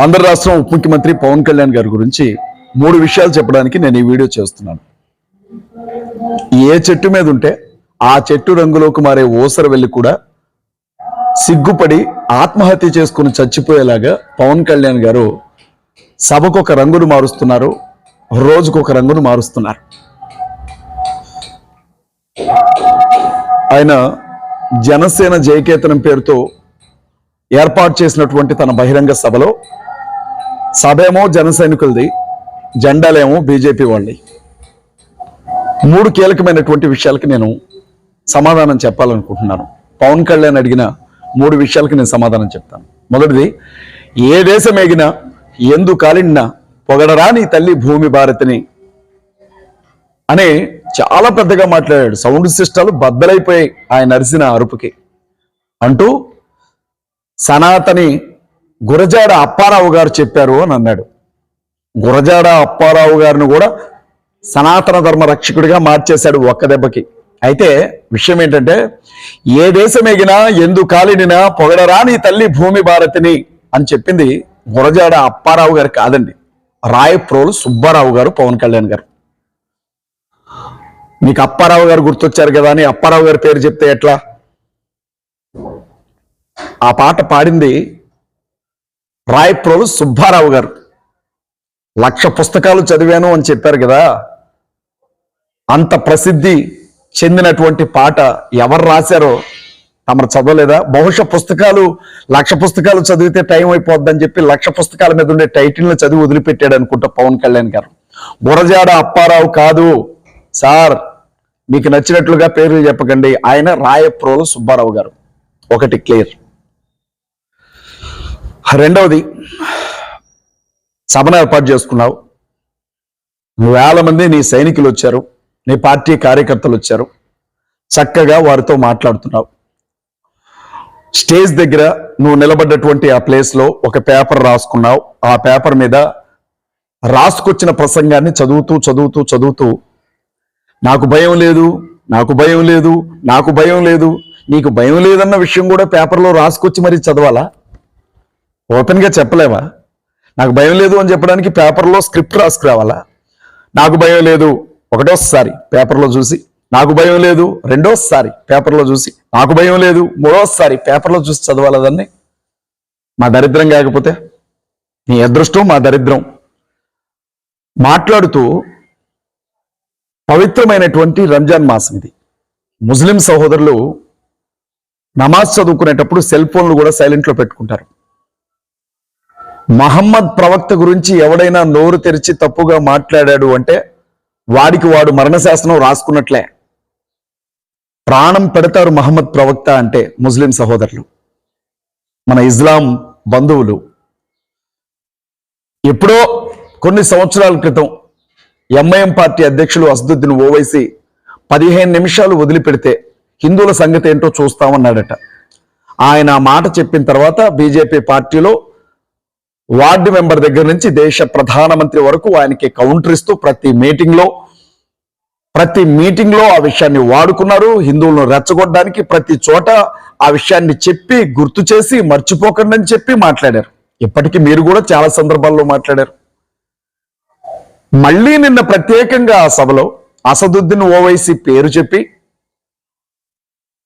ఆంధ్ర రాష్ట్రం ఉప ముఖ్యమంత్రి పవన్ కళ్యాణ్ గారి గురించి మూడు విషయాలు చెప్పడానికి నేను ఈ వీడియో చేస్తున్నాను. ఏ చెట్టు మీద ఉంటే ఆ చెట్టు రంగులోకి మారే ఊసర వెళ్ళి కూడా సిగ్గుపడి ఆత్మహత్య చేసుకుని చచ్చిపోయేలాగా పవన్ కళ్యాణ్ గారు సభకు ఒక రంగును మారుస్తున్నారు రోజుకు ఒక రంగును మారుస్తున్నారు. ఆయన జనసేన జయకేతనం పేరుతో ఏర్పాటు చేసినటువంటి తన బహిరంగ సభలో సభేమో జన సైనికులది జెండాలేమో బీజేపీ వాళ్ళది. మూడు కీలకమైనటువంటి విషయాలకి నేను సమాధానం చెప్పాలనుకుంటున్నాను. పవన్ కళ్యాణ్ అడిగిన మూడు విషయాలకి నేను సమాధానం చెప్తాను. మొదటిది ఏ దేశం ఎగినా ఎందు కాలిడినా పొగడరా నీ తల్లి భూమి భారతిని? అని చాలా పెద్దగా మాట్లాడాడు. సౌండ్ సిస్టాలు బద్దలైపోయాయి ఆయన అరిసిన అరుపుకి. అంటూ సనాతని గురజాడ అప్పారావు గారు చెప్పారు అని అన్నాడు. గురజాడ అప్పారావు గారిని కూడా సనాతన ధర్మ రక్షకుడిగా మార్చేశాడు ఒక్క దెబ్బకి. అయితే విషయం ఏంటంటే ఏ దేశం ఎగినా ఎందు కాలిడినా పొగడరాని తల్లి భూమి భారతిని అని చెప్పింది గురజాడ అప్పారావు గారు కాదండి రాయప్రోలు సుబ్బారావు గారు పవన్ కళ్యాణ్ గారు. మీకు అప్పారావు గారు గుర్తొచ్చారు కదా అని అప్పారావు గారి పేరు చెప్తే ఎట్లా? ఆ పాట పాడింది రాయప్రోలు సుబ్బారావు గారు. లక్ష పుస్తకాలు చదివాను అని చెప్పారు కదా. అంత ప్రసిద్ధి చెందినటువంటి పాట ఎవరు రాశారో తమరు చదవలేదా? బహుశా పుస్తకాలు లక్ష పుస్తకాలు చదివితే టైం అయిపోద్దని చెప్పి లక్ష పుస్తకాల మీద ఉండే టైటిల్ని చదివి వదిలిపెట్టాడు అనుకుంటా పవన్ కళ్యాణ్ గారు. గురజాడ అప్పారావు కాదు. సార్ మీకు నచ్చినట్లుగా పేర్లు చెప్పకండి. ఆయన రాయప్రోలు సుబ్బారావు గారు. ఒకటి క్లియర్. రెండవది సభను ఏర్పాటు చేసుకున్నావు. వేల మంది నీ సైనికులు వచ్చారు నీ పార్టీ కార్యకర్తలు వచ్చారు. చక్కగా వారితో మాట్లాడుతున్నావు. స్టేజ్ దగ్గర నువ్వు నిలబడ్డటువంటి ఆ ప్లేస్లో ఒక పేపర్ రాసుకున్నావు. ఆ పేపర్ మీద రాసుకొచ్చిన ప్రసంగాన్ని చదువుతూ చదువుతూ చదువుతూ నాకు భయం లేదు నాకు భయం లేదు నాకు భయం లేదు నీకు భయం లేదన్న విషయం కూడా పేపర్లో రాసుకొచ్చి మరీ చదవాలా? ఓపెన్గా చెప్పలేవా నాకు భయం లేదు అని చెప్పడానికి పేపర్లో స్క్రిప్ట్ రాసుకురావాలా నాకు భయం లేదు ఒకటోసారి పేపర్లో చూసి. నాకు భయం లేదు రెండోసారి పేపర్లో చూసి. నాకు భయం లేదు మూడోసారి పేపర్లో చూసి చదవాలదని మా దరిద్రం కాకపోతే? నీ అదృష్టం మా దరిద్రం. మాట్లాడుతూ పవిత్రమైనటువంటి రంజాన్ మాసం ఇది. ముస్లిం సహోదరులు నమాజ్ చదువుకునేటప్పుడు సెల్ ఫోన్లు కూడా సైలెంట్లో పెట్టుకుంటారు. మహమ్మద్ ప్రవక్త గురించి ఎవడైనా నోరు తెరిచి తప్పుగా మాట్లాడాడు అంటే వాడికి వాడు మరణశాసనం రాసుకున్నట్లే. ప్రాణం పెడతారు మహమ్మద్ ప్రవక్త అంటే ముస్లిం సహోదరులు మన ఇస్లాం బంధువులు. ఎప్పుడో కొన్ని సంవత్సరాల క్రితం ఎంఐఎం పార్టీ అధ్యక్షులు అసదుద్దీన్ ఓవైసీ పదిహేను నిమిషాలు వదిలిపెడితే హిందువుల సంగతి ఏంటో చూస్తామన్నాడట. ఆయన మాట చెప్పిన తర్వాత బీజేపీ పార్టీలో వార్డు మెంబర్ దగ్గర నుంచి దేశ ప్రధానమంత్రి వరకు ఆయనకి కౌంటర్ ఇస్తూ ప్రతి మీటింగ్లో ప్రతి మీటింగ్లో ఆ విషయాన్ని వాడుకున్నారు. హిందువులను రెచ్చగొట్టడానికి ప్రతి చోట ఆ విషయాన్ని చెప్పి గుర్తు చేసి మర్చిపోకండి అని చెప్పి మాట్లాడారు. ఇప్పటికీ మీరు కూడా చాలా సందర్భాల్లో మాట్లాడారు. మళ్ళీ నిన్న ప్రత్యేకంగా ఆ సభలో అసదుద్దీన్ ఓవైసీ పేరు చెప్పి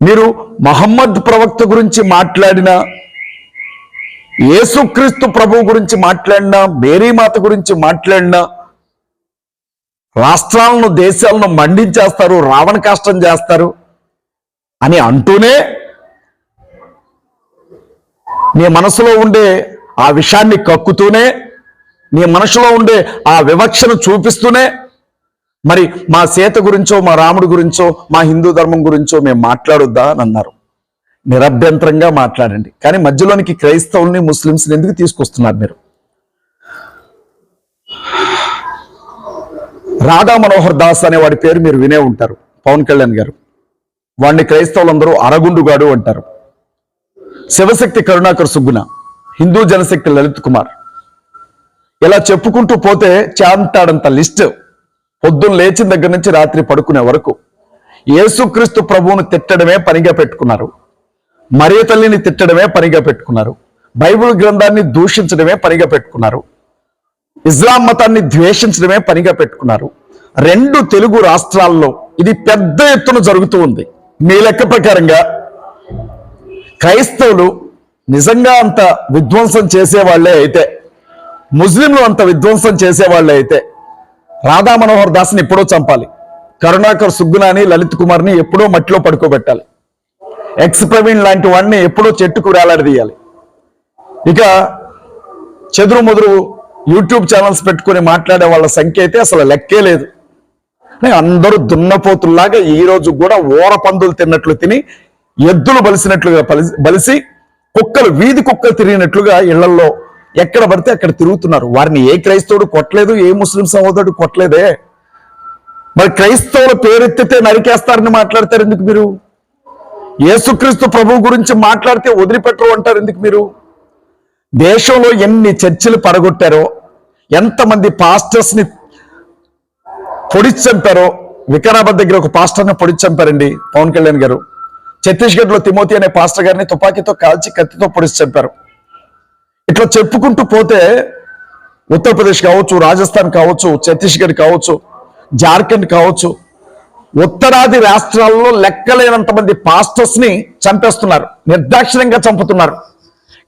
మీరు మహమ్మద్ ప్రవక్త గురించి మాట్లాడిన యేసుక్రీస్తు ప్రభు గురించి మాట్లాడినా మేరీమాత గురించి మాట్లాడినా రాష్ట్రాలను దేశాలను మండించేస్తారు రావణ కాష్టం చేస్తారు అని అంటూనే నీ మనసులో ఉండే ఆ విషయాన్ని కక్కుతూనే నీ మనసులో ఉండే ఆ వివక్షను చూపిస్తూనే మరి మా సీత గురించో మా రాముడి గురించో మా హిందూ ధర్మం గురించో మేము మాట్లాడొద్దా అని అన్నారు. నిరభ్యంతరంగా మాట్లాడండి. కానీ మధ్యలోనికి క్రైస్తవుల్ని ముస్లింస్ని ఎందుకు తీసుకొస్తున్నారు మీరు? రాధా మనోహర్ దాస్ అనే వాడి పేరు మీరు వినే ఉంటారు పవన్ కళ్యాణ్ గారు. వాడిని క్రైస్తవులందరూ అరగుండుగాడు అంటారు. శివశక్తి కరుణాకర్ సుబ్బున హిందూ జనశక్తి లలిత్ కుమార్. ఇలా చెప్పుకుంటూ పోతే చాంటాడంత లిస్ట్ పొద్దున్న లేచిన దగ్గర నుంచి రాత్రి పడుకునే వరకు. యేసుక్రీస్తు ప్రభువును తిట్టడమే పనిగా పెట్టుకున్నారు. మరియ తల్లిని తిట్టడమే పనిగా పెట్టుకున్నారు. బైబిల్ గ్రంథాన్ని దూషించడమే పనిగా పెట్టుకున్నారు. ఇస్లాం మతాన్ని ద్వేషించడమే పనిగా పెట్టుకున్నారు. రెండు తెలుగు రాష్ట్రాల్లో ఇది పెద్ద ఎత్తున జరుగుతూ ఉంది. మీ లెక్క ప్రకారంగా క్రైస్తవులు నిజంగా అంత విధ్వంసం చేసేవాళ్ళే అయితే ముస్లింలు అంత విధ్వంసం చేసేవాళ్ళే అయితే రాధా మనోహర్ దాస్ని ఎప్పుడో చంపాలి. కరుణాకర్ సుగ్గునాని లలిత్ కుమార్ని ఎప్పుడో మట్టిలో పడుకోబెట్టాలి. ఎక్స్ ప్రవీణ్ లాంటి వాడిని ఎప్పుడో చెట్టుకు వేలాడదీయాలి ఇక చెదురు ముదురు యూట్యూబ్ ఛానల్స్ పెట్టుకుని మాట్లాడే వాళ్ళ సంఖ్య అయితే అసలు లెక్కే లేదు. అందరూ దున్నపోతుల్లాగా ఈ రోజు కూడా ఓర పందులు తిన్నట్లు తిని ఎద్దులు బలిసినట్లుగా బలిసి కుక్కలు వీధి కుక్కలు తిరిగినట్లుగా ఇళ్ళలో ఎక్కడ పడితే అక్కడ తిరుగుతున్నారు. వారిని ఏ క్రైస్తవుడు కొట్టలేదు ఏ ముస్లిం సహోదరుడు కొట్టలేదే? మరి క్రైస్తవుల పేరెత్తితే నరికేస్తారని మాట్లాడతారు ఎందుకు మీరు? యేసుక్రీస్తు ప్రభు గురించి మాట్లాడితే వదిలిపెట్టరు అంటారు ఎందుకు మీరు? దేశంలో ఎన్ని చర్చిలు పడగొట్టారో ఎంతమంది పాస్టర్స్ని పొడిచి చంపారో వికారాబాద్ దగ్గర ఒక పాస్టర్ని పొడిచి చంపారండి పవన్ కళ్యాణ్ గారు. ఛత్తీస్గఢ్లో తిమోతి అనే పాస్టర్ గారిని తుపాకీతో కాల్చి కత్తితో పొడిచి చంపారు ఇట్లా చెప్పుకుంటూ పోతే ఉత్తరప్రదేశ్ కావచ్చు రాజస్థాన్ కావచ్చు ఛత్తీస్గఢ్ కావచ్చు జార్ఖండ్ కావచ్చు ఉత్తరాది రాష్ట్రాల్లో లెక్కలేనంత మంది పాస్టర్స్ని చంపేస్తున్నారు. నిర్దాక్షిణ్యంగా చంపుతున్నారు.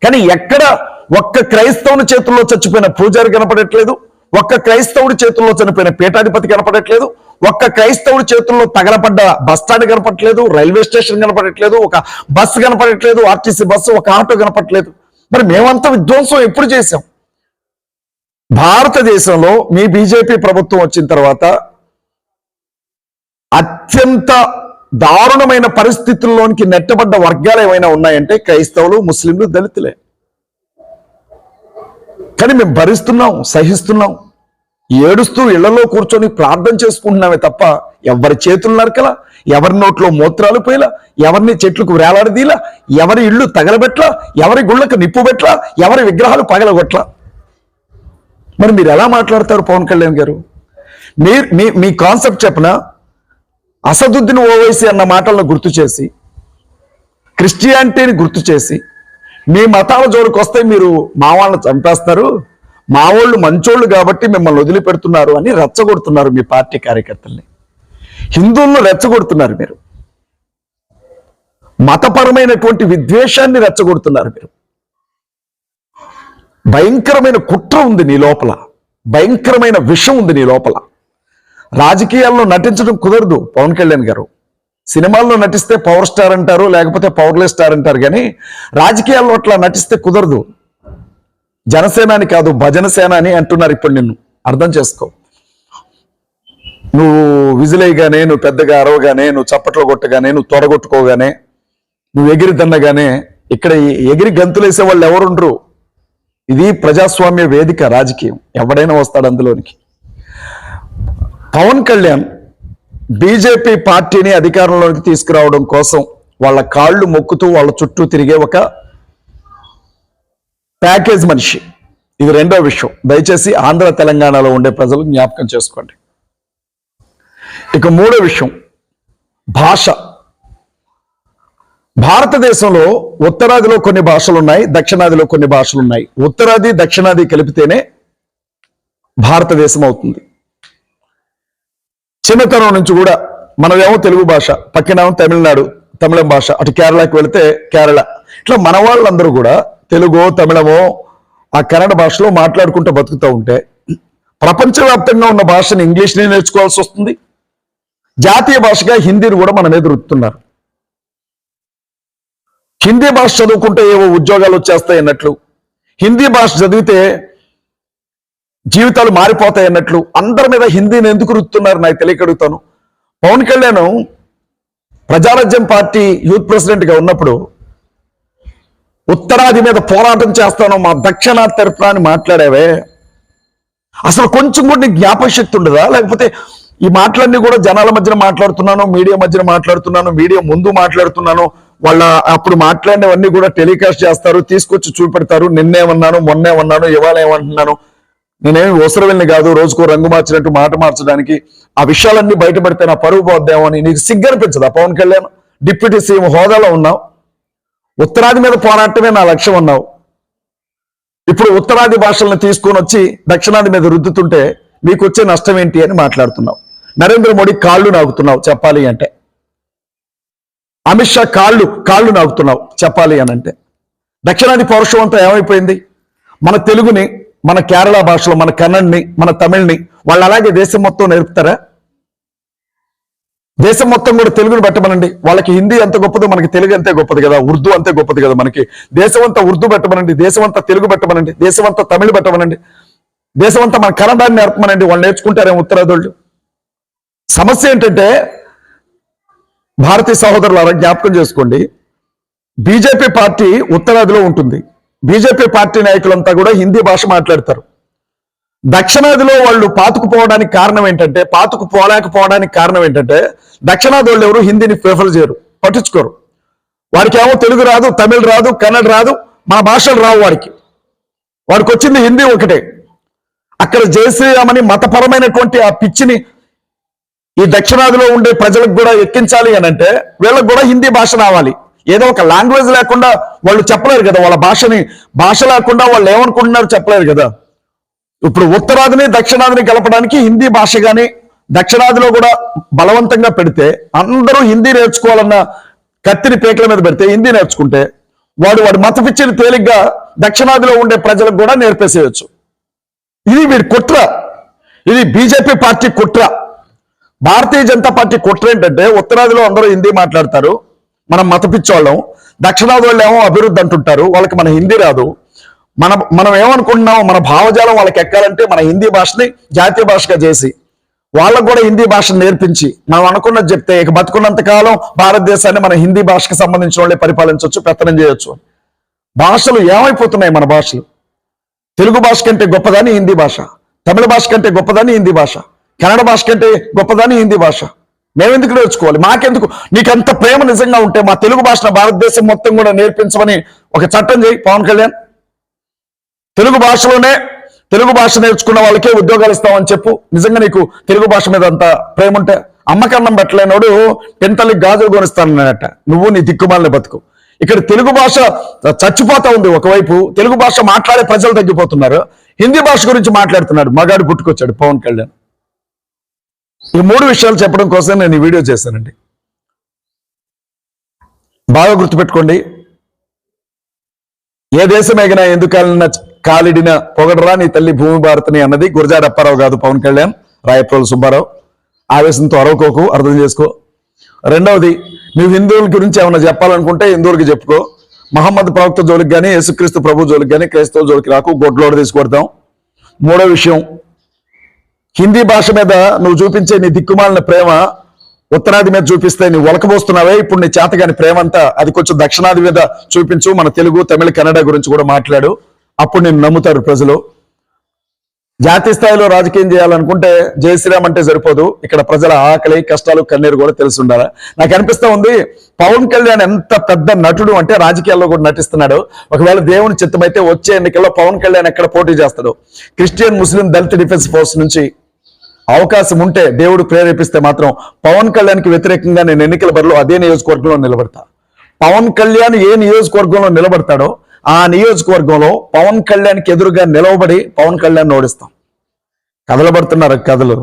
కానీ ఎక్కడ ఒక్క క్రైస్తవుని చేతుల్లో చచ్చిపోయిన పూజారి కనపడట్లేదు ఒక్క క్రైస్తవుడి చేతుల్లో చనిపోయిన పీఠాధిపతి కనపడట్లేదు ఒక్క క్రైస్తవుడి చేతుల్లో తగలపడ్డ బస్ స్టాండ్ కనపడట్లేదు రైల్వే స్టేషన్ కనపడట్లేదు ఒక బస్సు కనపడట్లేదు ఆర్టీసీ బస్సు ఒక ఆటో కనపడట్లేదు. మరి మేమంతా విధ్వంసం ఎప్పుడు చేశాం? భారతదేశంలో మీ బీజేపీ ప్రభుత్వం వచ్చిన తర్వాత అత్యంత దారుణమైన పరిస్థితుల్లోనికి నెట్టబడ్డ వర్గాలు ఏమైనా ఉన్నాయంటే క్రైస్తవులు ముస్లింలు దళితులే. కానీ మేము భరిస్తున్నాం సహిస్తున్నాం. ఏడుస్తూ ఇళ్ళలో కూర్చొని ప్రార్థన చేసుకుంటున్నామే తప్ప ఎవరి చేతులు నరకలా? ఎవరి నోట్లో మూత్రాలు పోయిలా? ఎవరిని చెట్లకు వేలాడదీలా? ఎవరి ఇళ్ళు తగలబెట్లా? ఎవరి గుళ్ళకు నిప్పు పెట్లా ఎవరి విగ్రహాలు పగలగొట్లా? మరి మీరు ఎలా మాట్లాడతారు పవన్ కళ్యాణ్ గారు? మీరు మీ మీ కాన్సెప్ట్ చెప్పనా? అసదుద్దీన్ ఓవైసీ అన్న మాటలను గుర్తు చేసి క్రిస్టియానిటీని గుర్తు చేసి మీ మతాల జోలికి వస్తే మీరు మా వాళ్ళని చంపేస్తారు. మా వాళ్ళు మంచోళ్ళు కాబట్టి మిమ్మల్ని వదిలిపెడుతున్నారు అని రెచ్చగొడుతున్నారు మీ పార్టీ కార్యకర్తల్ని. హిందువులను రెచ్చగొడుతున్నారు మీరు. మతపరమైనటువంటి విద్వేషాన్ని రెచ్చగొడుతున్నారు మీరు. భయంకరమైన కుట్ర ఉంది నీ లోపల. భయంకరమైన విషం ఉంది నీ లోపల. రాజకీయాల్లో నటించడం కుదరదు పవన్ కళ్యాణ్ గారు. సినిమాల్లో నటిస్తే పవర్ స్టార్ అంటారు లేకపోతే పవర్లెస్ స్టార్ అంటారు కానీ రాజకీయాల్లో అట్లా నటిస్తే కుదరదు. జనసేనాని కాదు భజన సేన అని అంటున్నారు ఇప్పుడు నిన్ను. అర్థం చేసుకో. నువ్వు విజిలేయగానే నువ్వు పెద్దగా అరవగానే నువ్వు చప్పట్లో కొట్టగానే నువ్వు తొడగొట్టుకోగానే నువ్వు ఎగిరి దన్నగానే ఇక్కడ ఎగిరి గంతులేసే వాళ్ళు ఎవరుండ్రు? ఇది ప్రజాస్వామ్య వేదిక రాజకీయం. ఎవడైనా వస్తాడు అందులోనికి. పవన్ కళ్యాణ్ బీజేపీ పార్టీని అధికారంలోకి తీసుకురావడం కోసం వాళ్ళ కాళ్ళు మొక్కుతూ వాళ్ళ చుట్టూ తిరిగే ఒక ప్యాకేజ్ మనిషి. ఇది రెండో విషయం. దయచేసి ఆంధ్ర తెలంగాణలో ఉండే ప్రజలు జ్ఞాపకం చేసుకోండి. ఇక మూడో విషయం. భాష. భారతదేశంలో ఉత్తరాదిలో కొన్ని భాషలు ఉన్నాయి దక్షిణాదిలో కొన్ని భాషలు ఉన్నాయి ఉత్తరాది దక్షిణాది కలిపితేనే భారతదేశం అవుతుంది. చిన్నతనం నుంచి కూడా మనమేమో తెలుగు భాష పక్కనేమో తమిళనాడు తమిళం భాష అటు కేరళకి వెళితే కేరళ. ఇట్లా మన వాళ్ళందరూ కూడా తెలుగో తమిళమో ఆ కన్నడ భాషలో మాట్లాడుకుంటూ బతుకుతూ ఉంటే ప్రపంచవ్యాప్తంగా ఉన్న భాషని ఇంగ్లీష్ని నేర్చుకోవాల్సి వస్తుంది. జాతీయ భాషగా హిందీని కూడా మన మీద రుతున్నారు హిందీ భాష చదువుకుంటే ఏవో ఉద్యోగాలు వచ్చేస్తాయి అన్నట్లు. హిందీ భాష చదివితే జీవితాలు మారిపోతాయి అన్నట్లు అందరి మీద హిందీని ఎందుకు రుత్తున్నారు నాకు తెలియకడుగుతాను. పవన్ కళ్యాణ్ ప్రజారాజ్యం పార్టీ యూత్ ప్రెసిడెంట్గా ఉన్నప్పుడు ఉత్తరాది మీద పోరాటం చేస్తాను మా దక్షిణాది తరఫున అని మాట్లాడావే. అసలు కొంచెం కూడా నీకు జ్ఞాపక శక్తి ఉండదా? లేకపోతే ఈ మాటలన్నీ కూడా జనాల మధ్యన మాట్లాడుతున్నాను మీడియా మధ్యన మాట్లాడుతున్నాను మీడియా ముందు మాట్లాడుతున్నాను. వాళ్ళ అప్పుడు మాట్లాడినవన్నీ కూడా టెలికాస్ట్ చేస్తారు తీసుకొచ్చి చూపెడతారు. నిన్నేమన్నాను మొన్నేమన్నాను ఇవాళ ఏమంటున్నాను? నేనేమి అవసరమని కాదు రోజుకో రంగు మార్చినట్టు మాట మార్చడానికి ఆ విషయాలన్నీ బయటపడితే నా పరువు పోద్దామో అని నీకు సిగ్గనిపించదా? పవన్ కళ్యాణ్ డిప్యూటీ సీఎం హోదాలో ఉన్నావు. ఉత్తరాది మీద పోరాటమే నా లక్ష్యం అన్నావు. ఇప్పుడు ఉత్తరాది భాషలను తీసుకొని వచ్చి దక్షిణాది మీద రుద్దుతుంటే మీకు వచ్చే నష్టం ఏంటి అని మాట్లాడుతున్నావు. నరేంద్ర మోడీ కాళ్ళు నాగుతున్నావు చెప్పాలి అంటే. అమిత్ షా కాళ్ళు కాళ్ళు నాగుతున్నావు చెప్పాలి అని అంటే. దక్షిణాది పౌరుషం అంతా ఏమైపోయింది? మన తెలుగుని మన కేరళ భాషలో మన కన్నడ్ని మన తమిళ్ని వాళ్ళు అలాగే దేశం మొత్తం నేర్పుతారా? దేశం మొత్తం కూడా తెలుగుని పెట్టమనండి. వాళ్ళకి హిందీ ఎంత గొప్పదో మనకి తెలుగు అంతే గొప్పది కదా. ఉర్దూ అంతే గొప్పది కదా మనకి. దేశం అంతా ఉర్దూ పెట్టమనండి. దేశం అంతా తెలుగు పెట్టమనండి. దేశం అంతా తమిళ పెట్టమనండి. దేశం అంతా మన కన్నడాన్ని నేర్పమనండి. వాళ్ళు నేర్చుకుంటారేమో ఉత్తరాదోళ్ళు. సమస్య ఏంటంటే భారతీయ సహోదరులారా జ్ఞాపకం చేసుకోండి. బీజేపీ పార్టీ ఉత్తరాదిలో ఉంటుంది. బీజేపీ పార్టీ నాయకులంతా కూడా హిందీ భాష మాట్లాడతారు. దక్షిణాదిలో వాళ్ళు పాతుకుపోవడానికి కారణం ఏంటంటే పాతుకు పోలేకపోవడానికి కారణం ఏంటంటే దక్షిణాది వాళ్ళు ఎవరు హిందీని ప్రిఫర్ చేయరు పట్టించుకోరు. వాడికి ఏమో తెలుగు రాదు తమిళ్ రాదు కన్నడ రాదు మా భాషలు రావు వాడికి. వాడికి వచ్చింది హిందీ ఒకటే. అక్కడ జయశ్రీరామని మతపరమైనటువంటి ఆ పిచ్చిని ఈ దక్షిణాదిలో ఉండే ప్రజలకు కూడా ఎక్కించాలి అని అంటే వీళ్ళకి కూడా హిందీ భాష రావాలి. ఏదో ఒక లాంగ్వేజ్ లేకుండా వాళ్ళు చెప్పలేరు కదా వాళ్ళ భాషని భాష లేకుండా వాళ్ళు ఏమనుకుంటున్నారు చెప్పలేరు కదా. ఇప్పుడు ఉత్తరాదిని దక్షిణాదిని కలపడానికి హిందీ భాష కానీ దక్షిణాదిలో కూడా బలవంతంగా పెడితే అందరూ హిందీ నేర్చుకోవాలన్న కత్తిని పేకల మీద పెడితే హిందీ నేర్చుకుంటే వాడు వాడు మతపిచ్చిని తేలిగ్గా దక్షిణాదిలో ఉండే ప్రజలకు కూడా నేర్పేసేయచ్చు. ఇది వీడి కుట్ర. ఇది బీజేపీ పార్టీ కుట్ర. భారతీయ జనతా పార్టీ కుట్ర ఏంటంటే ఉత్తరాదిలో అందరూ హిందీ మాట్లాడతారు మనం మతపిచ్చోళ్ళం దక్షిణాది వాళ్ళు ఏమో అభివృద్ధి అంటుంటారు వాళ్ళకి మన హిందీ రాదు. మన మనం ఏమనుకుంటున్నాం మన భావజాలం వాళ్ళకి ఎక్కాలంటే మన హిందీ భాషని జాతీయ భాషగా చేసి వాళ్ళకు కూడా హిందీ భాషను నేర్పించి మనం అనుకున్నది చెప్తే ఇక బతుకున్నంత కాలం భారతదేశాన్ని మన హిందీ భాషకు సంబంధించిన వాళ్ళే పరిపాలించవచ్చు పెత్తనం చేయొచ్చు. భాషలు ఏమైపోతున్నాయి మన భాషలు? తెలుగు భాష కంటే గొప్పదాని హిందీ భాష తమిళ భాష కంటే గొప్పదాని హిందీ భాష కన్నడ భాష కంటే గొప్పదాని హిందీ భాష. మేమెందుకు నేర్చుకోవాలి? మాకెందుకు? నీకంత ప్రేమ నిజంగా ఉంటే మా తెలుగు భాషను భారతదేశం మొత్తం కూడా నేర్పించమని ఒక చట్టం చేయి పవన్ కళ్యాణ్. తెలుగు భాషలోనే తెలుగు భాష నేర్చుకున్న వాళ్ళకే ఉద్యోగాలు ఇస్తామని చెప్పు. నిజంగా నీకు తెలుగు భాష మీద అంత ప్రేమ ఉంటే అమ్మకన్నం పెట్టలేనోడు పెంతల్లికి గాజులు కొనిస్తానన్నట నువ్వు నీ దిక్కుమాలని బతుకు. ఇక్కడ తెలుగు భాష చచ్చిపోతా ఉంది ఒకవైపు. తెలుగు భాష మాట్లాడే ప్రజలు తగ్గిపోతున్నారు. హిందీ భాష గురించి మాట్లాడుతున్నాడు. మగాడు పుట్టుకొచ్చాడు పవన్ కళ్యాణ్. ఈ మూడు విషయాలు చెప్పడం కోసం నేను ఈ వీడియో చేశానండి. బాగా గుర్తుపెట్టుకోండి. ఏ దేశం ఎగినా ఎందుకలిన కాలిడిన పొగడరా నీ తల్లి భూమి భారతిని అన్నది గురజాడ అప్పారావు కాదు పవన్ కళ్యాణ్ రాయప్రోలు సుబ్బారావు. ఆవేశంతో అరవకోకు అర్థం చేసుకో. రెండవది నువ్వు హిందువుల గురించి ఏమైనా చెప్పాలనుకుంటే హిందువులకి చెప్పుకో. మహమ్మద్ ప్రవక్త జోలికి కానీ యేసుక్రీస్తు ప్రభు జోలికి కానీ క్రైస్తవ జోలికి రాకు గొడ్లోడ తీసుకొడతాం మూడో విషయం హిందీ భాష మీద నువ్వు చూపించే నీ దిక్కుమాలిన ప్రేమ ఉత్తరాది మీద చూపిస్తే నీ ఒలకబోస్తున్నావే. ఇప్పుడు నీ చేతగాని ప్రేమ అంతా అది కొంచెం దక్షిణాది మీద చూపించు. మన తెలుగు తమిళ కన్నడ గురించి కూడా మాట్లాడు. అప్పుడు నేను నమ్ముతారు ప్రజలు. జాతీయ స్థాయిలో రాజకీయం చేయాలనుకుంటే జై శ్రీరామ్ అంటే సరిపోదు. ఇక్కడ ప్రజల ఆకలి కష్టాలు కన్నీరు కూడా తెలిసి ఉండాలి. నాకు అనిపిస్తా ఉంది పవన్ కళ్యాణ్ ఎంత పెద్ద నటుడు అంటే రాజకీయాల్లో కూడా నటిస్తున్నాడు. ఒకవేళ దేవుని చిత్తమైతే వచ్చే ఎన్నికల్లో పవన్ కళ్యాణ్ ఎక్కడ పోటీ చేస్తాడు? క్రిస్టియన్ ముస్లిం దళిత డిఫెన్స్ ఫోర్స్ నుంచి అవకాశం ఉంటే దేవుడు ప్రేరేపిస్తే మాత్రం పవన్ కళ్యాణ్కి వ్యతిరేకంగా నేను ఎన్నికల బరిలో అదే నియోజకవర్గంలో నిలబడతా. పవన్ కళ్యాణ్ ఏ నియోజకవర్గంలో నిలబడతాడో ఆ నియోజకవర్గంలో పవన్ కళ్యాణ్కి ఎదురుగా నిలవబడి పవన్ కళ్యాణ్ ఓడిస్తాం. కదలబడుతున్నారు కథలు.